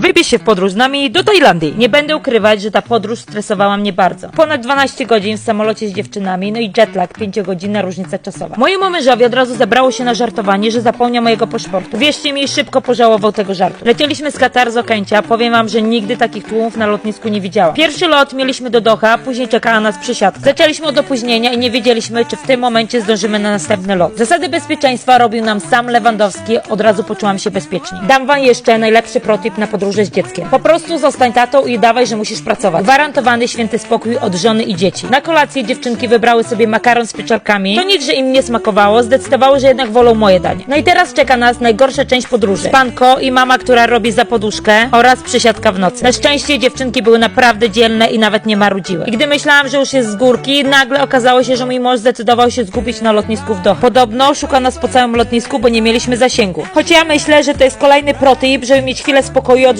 Wybierz się w podróż z nami do Tajlandii. Nie będę ukrywać, że ta podróż stresowała mnie bardzo. Ponad 12 godzin w samolocie z dziewczynami, no i jetlag, 5-godzinna różnica czasowa. Mojemu mężowi od razu zabrało się na żartowanie, że zapomniał mojego paszportu. Wierzcie mi, szybko pożałował tego żartu. Lecieliśmy z Katar z Okęcia, powiem wam, że nigdy takich tłumów na lotnisku nie widziałam. Pierwszy lot mieliśmy do Doha, później czekała nas przysiadka. Zaczęliśmy od opóźnienia i nie wiedzieliśmy, czy w tym momencie zdążymy na następny lot. Zasady bezpieczeństwa robił nam sam Lewandowski, od razu poczułam się bezpiecznie. Dam wam jeszcze najlepszy protip na z dzieckiem. Po prostu zostań tatą i dawaj, że musisz pracować. Gwarantowany święty spokój od żony i dzieci. Na kolację dziewczynki wybrały sobie makaron z pieczarkami. To nic, że im nie smakowało, zdecydowały, że jednak wolą moje danie. No i teraz czeka nas najgorsza część podróży. Spanko i mama, która robi za poduszkę oraz przysiadka w nocy. Na szczęście dziewczynki były naprawdę dzielne i nawet nie marudziły. I gdy myślałam, że już jest z górki, nagle okazało się, że mój mąż zdecydował się zgubić na lotnisku w Doha. Podobno szuka nas po całym lotnisku, bo nie mieliśmy zasięgu. Choć ja myślę, że to jest kolejny protip, żeby mieć chwilę spokoju od